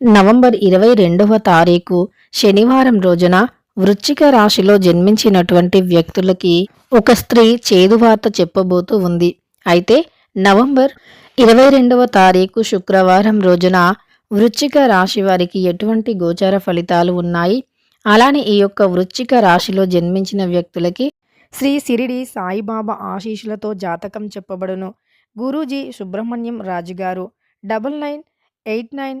November ఇరవై రెండవ తారీఖు శనివారం రోజున వృశ్చిక రాశిలో జన్మించినటువంటి వ్యక్తులకి ఒక స్త్రీ చేదువార్త చెప్పబోతూ ఉంది. అయితే నవంబర్ ఇరవై రెండవ తారీఖు శుక్రవారం రోజున వృశ్చిక రాశి వారికి ఎటువంటి గోచార ఫలితాలు ఉన్నాయి? అలానే ఈ యొక్క వృశ్చిక రాశిలో జన్మించిన వ్యక్తులకి శ్రీ సిరిడి సాయిబాబా ఆశీషులతో జాతకం చెప్పబడును. గురూజీ సుబ్రహ్మణ్యం రాజు గారు double nine eight nine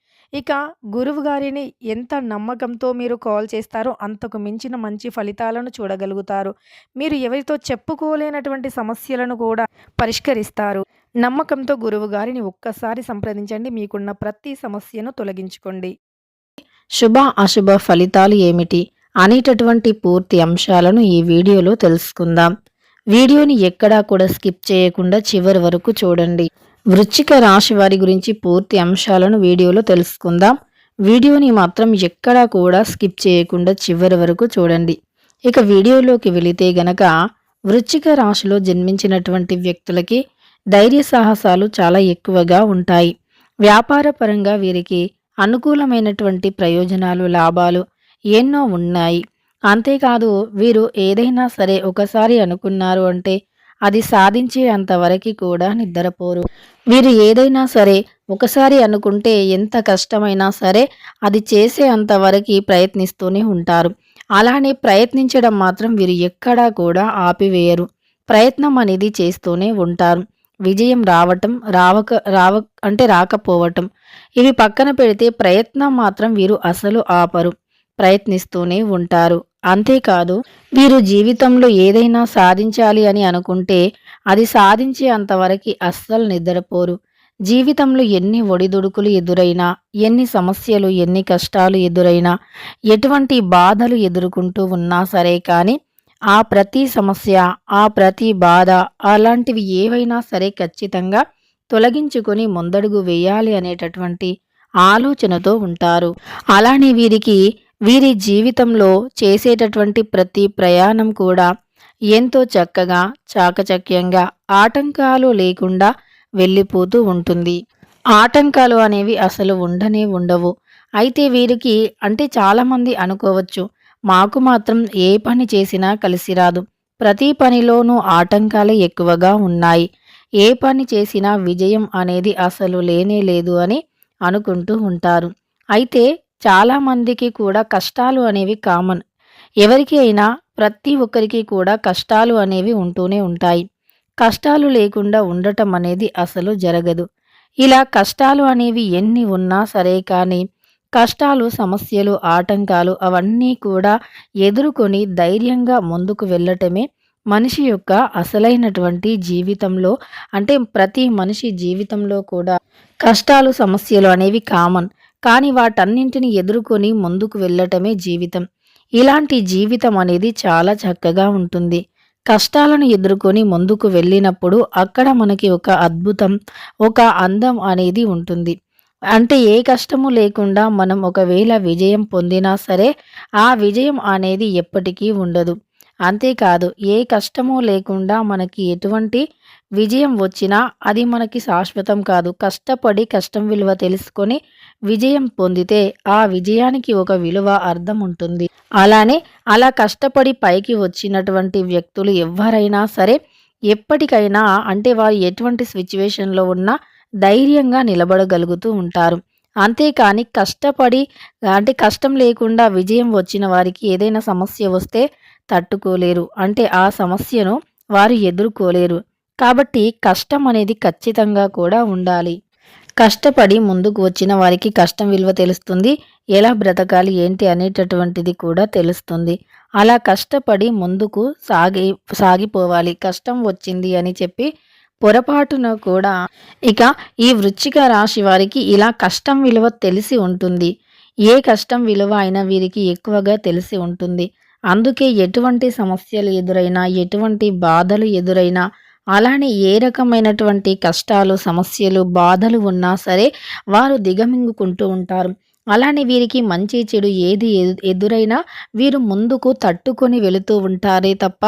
ఇక గురువు గారిని ఎంత నమ్మకంతో మీరు కాల్ చేస్తారో అంతకు మించిన మంచి ఫలితాలను చూడగలుగుతారు. మీరు ఎవరితో చెప్పుకోలేనటువంటి సమస్యలను కూడా పరిష్కరిస్తారు. నమ్మకంతో గురువు గారిని ఒక్కసారి సంప్రదించండి. మీకున్న ప్రతి సమస్యను తొలగించుకోండి. శుభ అశుభ ఫలితాలు ఏమిటి అనేటటువంటి పూర్తి అంశాలను ఈ వీడియోలో తెలుసుకుందాం. వీడియోని ఎక్కడా కూడా స్కిప్ చేయకుండా చివరి వరకు చూడండి. వృశ్చిక రాశి వారి గురించి పూర్తి అంశాలను వీడియోలో తెలుసుకుందాం. వీడియోని మాత్రం ఎక్కడా కూడా స్కిప్ చేయకుండా చివరి వరకు చూడండి. ఇక వీడియోలోకి వెళితే గనక వృశ్చిక రాశిలో జన్మించినటువంటి వ్యక్తులకి ధైర్య సాహసాలు చాలా ఎక్కువగా ఉంటాయి. వ్యాపార పరంగా వీరికి అనుకూలమైనటువంటి ప్రయోజనాలు లాభాలు ఎన్నో ఉన్నాయి. అంతేకాదు వీరు ఏదైనా సరే ఒకసారి అనుకున్నారు అంటే అది సాధించే అంతవరకు కూడా నిద్రపోరు. వీరు ఏదైనా సరే ఒకసారి అనుకుంటే ఎంత కష్టమైనా సరే అది చేసే అంతవరకు ప్రయత్నిస్తూనే ఉంటారు. అలానే ప్రయత్నించడం మాత్రం వీరు ఎక్కడా కూడా ఆపివేయరు. ప్రయత్నం అనేది చేస్తూనే ఉంటారు. విజయం రావటం రావక రావ అంటే రాకపోవటం. ఇవి పక్కన పెడితే ప్రయత్నం మాత్రం వీరు అసలు ఆపరు. ప్రయత్నిస్తూనే ఉంటారు. అంతేకాదు వీరు జీవితంలో ఏదైనా సాధించాలి అని అనుకుంటే అది సాధించే అంతవరకు అస్సలు నిద్రపోరు. జీవితంలో ఎన్ని ఒడిదుడుకులు ఎదురైనా ఎన్ని సమస్యలు ఎన్ని కష్టాలు ఎదురైనా ఎటువంటి బాధలు ఎదుర్కొంటూ ఉన్నా సరే కానీ ఆ ప్రతి సమస్య ఆ ప్రతి బాధ అలాంటివి ఏవైనా సరే ఖచ్చితంగా తొలగించుకొని ముందడుగు వేయాలి అనేటటువంటి ఆలోచనతో ఉంటారు. అలానే వీరికి వీరి జీవితంలో చేసేటటువంటి ప్రతి ప్రయాణం కూడా ఎంతో చక్కగా చాకచక్యంగా ఆటంకాలు లేకుండా వెళ్ళిపోతూ ఉంటుంది. ఆటంకాలు అనేవి అసలు ఉండనే ఉండవు. అయితే వీరికి అంటే చాలామంది అనుకోవచ్చు మాకు మాత్రం ఏ పని చేసినా కలిసి రాదు. ప్రతి పనిలోనూ ఆటంకాలే ఎక్కువగా ఉన్నాయి. ఏ పని చేసినా విజయం అనేది అసలు లేనే లేదు అని అనుకుంటూ ఉంటారు. అయితే చాలామందికి కూడా కష్టాలు అనేవి కామన్. ఎవరికి అయినా ప్రతి ఒక్కరికి కూడా కష్టాలు అనేవి ఉంటూనే ఉంటాయి. కష్టాలు లేకుండా ఉండటం అనేది అసలు జరగదు. ఇలా కష్టాలు అనేవి ఎన్ని ఉన్నా సరే కానీ కష్టాలు సమస్యలు ఆటంకాలు అవన్నీ కూడా ఎదుర్కొని ధైర్యంగా ముందుకు వెళ్ళటమే మనిషి యొక్క అసలైనటువంటి జీవితంలో అంటే ప్రతి మనిషి జీవితంలో కూడా కష్టాలు సమస్యలు అనేవి కామన్. కానీ వాటన్నింటిని ఎదుర్కొని ముందుకు వెళ్ళటమే జీవితం. ఇలాంటి జీవితం అనేది చాలా చక్కగా ఉంటుంది. కష్టాలను ఎదుర్కొని ముందుకు వెళ్ళినప్పుడు అక్కడ మనకి ఒక అద్భుతం ఒక అందం అనేది ఉంటుంది. అంటే ఏ కష్టము లేకుండా మనం ఒకవేళ విజయం పొందినా సరే ఆ విజయం అనేది ఎప్పటికీ ఉండదు. అంతేకాదు ఏ కష్టము లేకుండా మనకి ఎటువంటి విజయం వచ్చినా అది మనకి శాశ్వతం కాదు. కష్టపడి కష్టం విలువ తెలుసుకొని విజయం పొందితే ఆ విజయానికి ఒక విలువ అర్థం ఉంటుంది. అలానే అలా కష్టపడి పైకి వచ్చినటువంటి వ్యక్తులు ఎవరైనా సరే ఎప్పటికైనా అంటే వారు ఎటువంటి సిచ్యువేషన్లో ఉన్నా ధైర్యంగా నిలబడగలుగుతూ ఉంటారు. అంతేకాని కష్టపడి అంటే కష్టం లేకుండా విజయం వచ్చిన వారికి ఏదైనా సమస్య వస్తే తట్టుకోలేరు. అంటే ఆ సమస్యను వారు ఎదుర్కోలేరు. కాబట్టి కష్టం అనేది ఖచ్చితంగా కూడా ఉండాలి. కష్టపడి ముందుకు వచ్చిన వారికి కష్టం విలువ తెలుస్తుంది. ఎలా బ్రతకాలి ఏంటి అనేటటువంటిది కూడా తెలుస్తుంది. అలా కష్టపడి ముందుకు సాగి సాగిపోవాలి. కష్టం వచ్చింది అని చెప్పి పొరపాటున కూడా ఇక ఈ వృచ్చిక రాశి వారికి ఇలా కష్టం విలువ తెలిసి ఉంటుంది. ఏ కష్టం విలువ అయినా వీరికి ఎక్కువగా తెలిసి ఉంటుంది. అందుకే ఎటువంటి సమస్యలు ఎదురైనా ఎటువంటి బాధలు ఎదురైనా అలానే ఏ రకమైనటువంటి కష్టాలు సమస్యలు బాధలు ఉన్నా సరే వారు దిగమింగుకుంటూ ఉంటారు. అలానే వీరికి మంచి చెడు ఏది ఎదురైనా వీరు ముందుకు తట్టుకొని వెళుతూ ఉంటారే తప్ప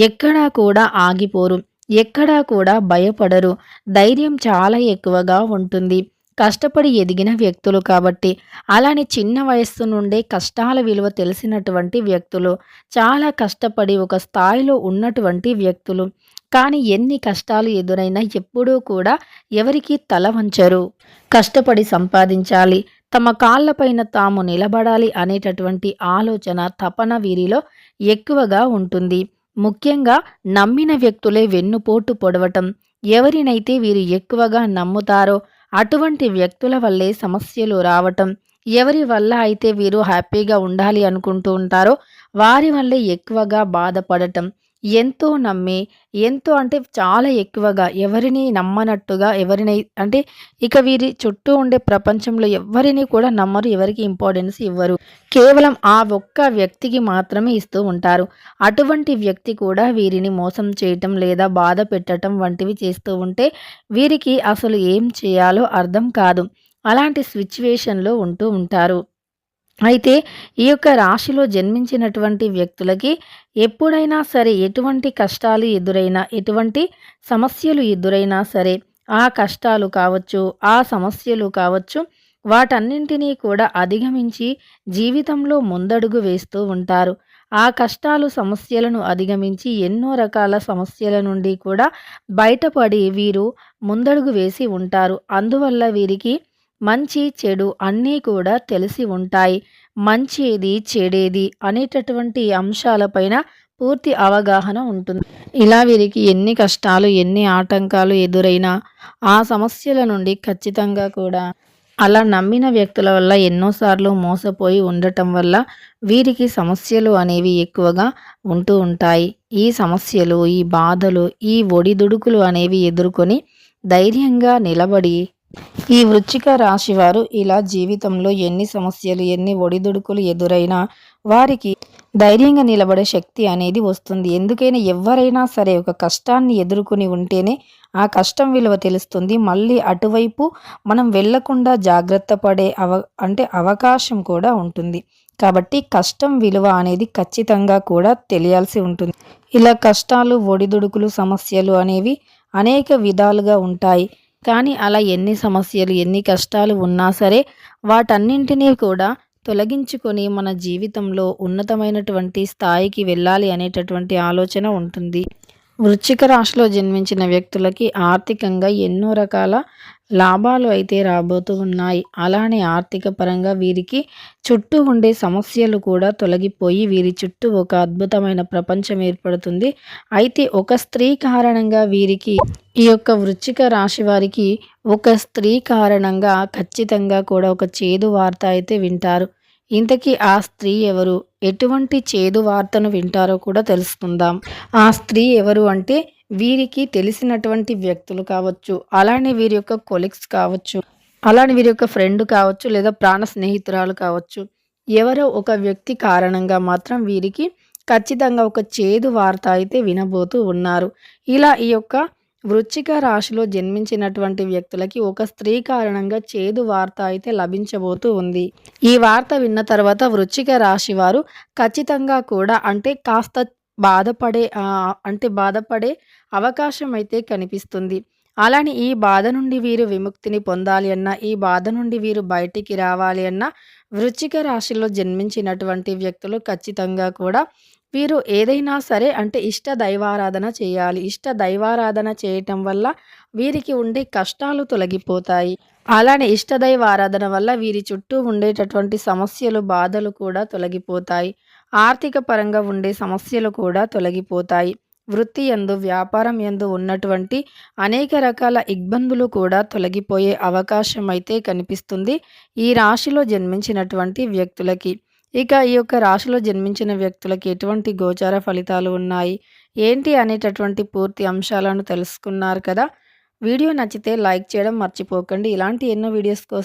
ఎక్కడా కూడా ఆగిపోరు ఎక్కడా కూడా భయపడరు. ధైర్యం చాలా ఎక్కువగా ఉంటుంది. కష్టపడి ఎదిగిన వ్యక్తులు కాబట్టి అలానే చిన్న వయస్సు నుండే కష్టాల విలువ తెలిసినటువంటి వ్యక్తులు చాలా కష్టపడి ఒక స్థాయిలో ఉన్నటువంటి వ్యక్తులు. కానీ ఎన్ని కష్టాలు ఎదురైనా ఎప్పుడూ కూడా ఎవరికీ తల వంచరు. కష్టపడి సంపాదించాలి తమ కాళ్ళపైన తాము నిలబడాలి అనేటటువంటి ఆలోచన తపన వీరిలో ఎక్కువగా ఉంటుంది. ముఖ్యంగా నమ్మిన వ్యక్తులే వెన్నుపోటు పొడవటం ఎవరినైతే వీరు ఎక్కువగా నమ్ముతారో అటువంటి వ్యక్తుల వల్లే సమస్యలు రావటం. ఎవరి వల్ల అయితే వీరు హ్యాపీగా ఉండాలి అనుకుంటూ ఉంటారో వారి వల్లే ఎక్కువగా బాధపడటం. ఎంతో నమ్మి ఎంతో అంటే చాలా ఎక్కువగా ఎవరిని నమ్మనట్టుగా ఎవరిని అంటే ఇక వీరి చుట్టూ ఉండే ప్రపంచంలో ఎవరిని కూడా నమ్మరు ఎవరికి ఇంపార్టెన్స్ ఇవ్వరు. కేవలం ఆ ఒక్క వ్యక్తికి మాత్రమే ఇస్తూ ఉంటారు. అటువంటి వ్యక్తి కూడా వీరిని మోసం చేయటం లేదా బాధ పెట్టడం వంటివి చేస్తూ ఉంటే వీరికి అసలు ఏం చేయాలో అర్థం కాదు. అలాంటి సిచ్యువేషన్లో ఉంటూ ఉంటారు. అయితే ఈ యొక్క రాశిలో జన్మించినటువంటి వ్యక్తులకి ఎప్పుడైనా సరే ఎటువంటి కష్టాలు ఎదురైనా ఎటువంటి సమస్యలు ఎదురైనా సరే ఆ కష్టాలు కావచ్చు ఆ సమస్యలు కావచ్చు వాటన్నింటినీ కూడా అధిగమించి జీవితంలో ముందడుగు వేస్తూ ఉంటారు. ఆ కష్టాలు సమస్యలను అధిగమించి ఎన్నో రకాల సమస్యల నుండి కూడా బయటపడి వీరు ముందడుగు వేసి ఉంటారు. అందువల్ల వీరికి మంచి చెడు అన్నీ కూడా తెలిసి ఉంటాయి. మంచిది చెడేది అనేటటువంటి అంశాలపైన పూర్తి అవగాహన ఉంటుంది. ఇలా వీరికి ఎన్ని కష్టాలు ఎన్ని ఆటంకాలు ఎదురైనా ఆ సమస్యల నుండి ఖచ్చితంగా కూడా అలా నమ్మిన వ్యక్తుల వల్ల ఎన్నోసార్లు మోసపోయి ఉండటం వల్ల వీరికి సమస్యలు అనేవి ఎక్కువగా ఉంటూ ఉంటాయి. ఈ సమస్యలు ఈ బాధలు ఈ ఒడిదుడుకులు అనేవి ఎదుర్కొని ధైర్యంగా నిలబడి ఈ వృచ్చిక రాశివారు ఇలా జీవితంలో ఎన్ని సమస్యలు ఎన్ని ఒడిదుడుకులు ఎదురైనా వారికి ధైర్యంగా నిలబడే శక్తి అనేది వస్తుంది. ఎందుకైనా ఎవరైనా సరే ఒక కష్టాన్ని ఎదుర్కొని ఉంటేనే ఆ కష్టం విలువ తెలుస్తుంది. మళ్ళీ అటువైపు మనం వెళ్ళకుండా జాగ్రత్త పడే అవ అంటే అవకాశం కూడా ఉంటుంది. కాబట్టి కష్టం విలువ అనేది ఖచ్చితంగా కూడా తెలియాల్సి ఉంటుంది. ఇలా కష్టాలు ఒడిదుడుకులు సమస్యలు అనేవి అనేక విధాలుగా ఉంటాయి. కానీ అలా ఎన్ని సమస్యలు ఎన్ని కష్టాలు ఉన్నా సరే వాటన్నింటినీ కూడా తొలగించుకొని మన జీవితంలో ఉన్నతమైనటువంటి స్థాయికి వెళ్ళాలి అనేటటువంటి ఆలోచన ఉంటుంది. వృశ్చిక రాశిలో జన్మించిన వ్యక్తులకి ఆర్థికంగా ఎన్నో రకాల లాభాలు అయితే రాబోతూ ఉన్నాయి. అలానే ఆర్థిక పరంగా వీరికి చుట్టూ ఉండే సమస్యలు కూడా తొలగిపోయి వీరి చుట్టూ ఒక అద్భుతమైన ప్రపంచం ఏర్పడుతుంది. అయితే ఒక స్త్రీ కారణంగా వీరికి ఈ యొక్క వృచ్చిక రాశి వారికి ఒక స్త్రీ కారణంగా ఖచ్చితంగా కూడా ఒక చేదు వార్త అయితే వింటారు. ఇంతకీ ఆ స్త్రీ ఎవరు? ఎటువంటి చేదు వార్తను వింటారో కూడా తెలుసుకుందాం. ఆ స్త్రీ ఎవరు అంటే వీరికి తెలిసినటువంటి వ్యక్తులు కావచ్చు అలానే వీరి యొక్క కొలిక్స్ కావచ్చు అలానే వీరి యొక్క ఫ్రెండ్ కావచ్చు లేదా ప్రాణ స్నేహితురాలు కావచ్చు. ఎవరో ఒక వ్యక్తి కారణంగా మాత్రం వీరికి ఖచ్చితంగా ఒక చేదు వార్త అయితే వినబోతూ ఉన్నారు. ఇలా ఈ యొక్క వృచ్చిక రాశిలో జన్మించినటువంటి వ్యక్తులకి ఒక స్త్రీ కారణంగా చేదు వార్త అయితే లభించబోతూ ఉంది. ఈ వార్త విన్న తర్వాత వృచ్చిక రాశి వారు ఖచ్చితంగా కూడా అంటే కాస్త బాధపడే అంటే బాధపడే అవకాశం అయితే కనిపిస్తుంది. అలానే ఈ బాధ నుండి వీరు విముక్తిని పొందాలి అన్న ఈ బాధ నుండి వీరు బయటికి రావాలి అన్న వృచ్చిక రాశిలో జన్మించినటువంటి వ్యక్తులు ఖచ్చితంగా కూడా వీరు ఏదైనా సరే అంటే ఇష్ట దైవారాధన చేయాలి. ఇష్ట దైవారాధన చేయటం వల్ల వీరికి ఉండే కష్టాలు తొలగిపోతాయి. అలానే ఇష్టదైవ ఆరాధన వల్ల వీరి చుట్టూ ఉండేటటువంటి సమస్యలు బాధలు కూడా తొలగిపోతాయి. ఆర్థిక పరంగా ఉండే సమస్యలు కూడా తొలగిపోతాయి. వృత్తి ఎందు వ్యాపారం ఎందు ఉన్నటువంటి అనేక రకాల ఇబ్బందులు కూడా తొలగిపోయే అవకాశం అయితే కనిపిస్తుంది ఈ రాశిలో జన్మించినటువంటి వ్యక్తులకి. ఇక ఈ యొక్క రాశిలో జన్మించిన వ్యక్తులకి ఎటువంటి గోచార ఫలితాలు ఉన్నాయి? ఏంటి అనేటటువంటి పూర్తి అంశాలను తెలుసుకున్నారు కదా. వీడియో నచ్చితే లైక్ చేయడం మర్చిపోకండి. ఇలాంటి ఎన్నో వీడియోస్ కోసం